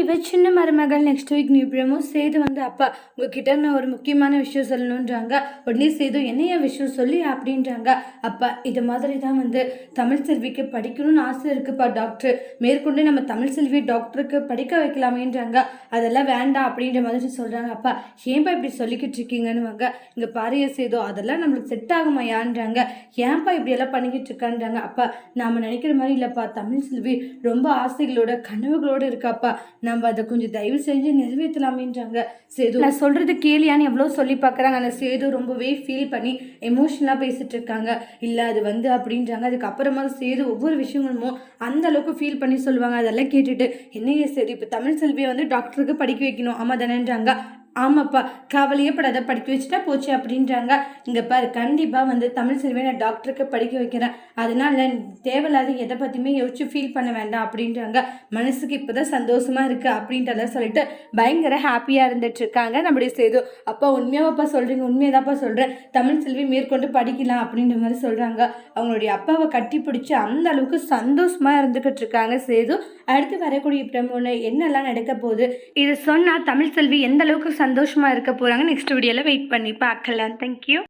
இவ சின்ன மருமகள் next week new promo Sethu வந்து அப்பா உங்ககிட்ட நான் ஒரு முக்கியமான விஷயம் சொல்லணுன்றாங்க உடனே சேது என்னைய விஷயம் சொல்லி அப்படின்றாங்க. அப்பா இது மாதிரி தான் வந்து தமிழ் செல்விக்கு படிக்கணும்னு ஆசை இருக்குப்பா டாக்டர் மேற்கொண்டு நம்ம தமிழ் செல்வி டாக்டருக்கு படிக்க வைக்கலாமேன்றாங்க. அதெல்லாம் வேண்டாம் அப்படின்ற மாதிரி சொல்கிறாங்க அப்பா ஏன்பா இப்படி சொல்லிக்கிட்டு இருக்கீங்கன்னு வாங்க இங்கே பாரிய சேது அதெல்லாம் நம்மளுக்கு செட் ஆகுமாயான்றாங்க. ஏன்பா இப்படியெல்லாம் பண்ணிக்கிட்டு இருக்கான்றாங்க. அப்பா நாம் நினைக்கிற மாதிரி இல்லைப்பா. தமிழ் செல்வி ரொம்ப ஆசைகளோட கனவுகளோடு இருக்காப்பா. நம்ம அதை கொஞ்சம் தயவு செஞ்சு நிறைவேற்றலாமேன்றாங்க. சேது நான் சொல்றது கேளியான்னு எவ்வளோ சொல்லி பார்க்குறாங்க. அந்த சேது ரொம்பவே ஃபீல் பண்ணி எமோஷனலாக பேசிட்டு இருக்காங்க. இல்லை அது வந்து அப்படின்றாங்க. அதுக்கப்புறமா சேது ஒவ்வொரு விஷயங்களுமோ அந்த அளவுக்கு ஃபீல் பண்ணி சொல்லுவாங்க. அதெல்லாம் கேட்டுட்டு என்னையே சரி இப்போ தமிழ் செல்வியை வந்து டாக்டருக்கு படிக்க வைக்கணும். ஆமாம் தானேன்றாங்க ஆமாப்பா கவலையே படாத படிக்க வச்சுட்டா போச்சு அப்படின்றாங்க. இங்கே பாரு கண்டிப்பாக வந்து தமிழ் செல்வியை நான் டாக்டருக்கு படிக்க வைக்கிறேன். அதனால தேவையில்லாத எதை பற்றியுமே யோசிச்சு ஃபீல் பண்ண வேண்டாம் அப்படின்றாங்க. மனசுக்கு இப்போ தான் சந்தோஷமாக இருக்குது அப்படின்றத சொல்லிட்டு பயங்கர ஹாப்பியாக இருந்துட்டு இருக்காங்க நம்முடைய சேது. அப்பா உண்மையாகப்பா சொல்கிறீங்க உண்மையதாப்பா சொல்கிறேன் தமிழ் செல்வி மேற்கொண்டு படிக்கலாம் அப்படின்ற மாதிரி சொல்கிறாங்க அவங்களுடைய அப்பாவை கட்டி பிடிச்சி அந்த அளவுக்கு சந்தோஷமாக இருந்துக்கிட்டு இருக்காங்க சேது. அடுத்து வரக்கூடிய பிரமோன என்னெல்லாம் நடக்க போகுது? இது சொன்னால் தமிழ் செல்வி எந்த அளவுக்கு சந்தோஷமாக இருக்க போகிறாங்க நெக்ஸ்ட் வீடியோவில் வெயிட் பண்ணி பார்க்கலாம். தேங்க்யூ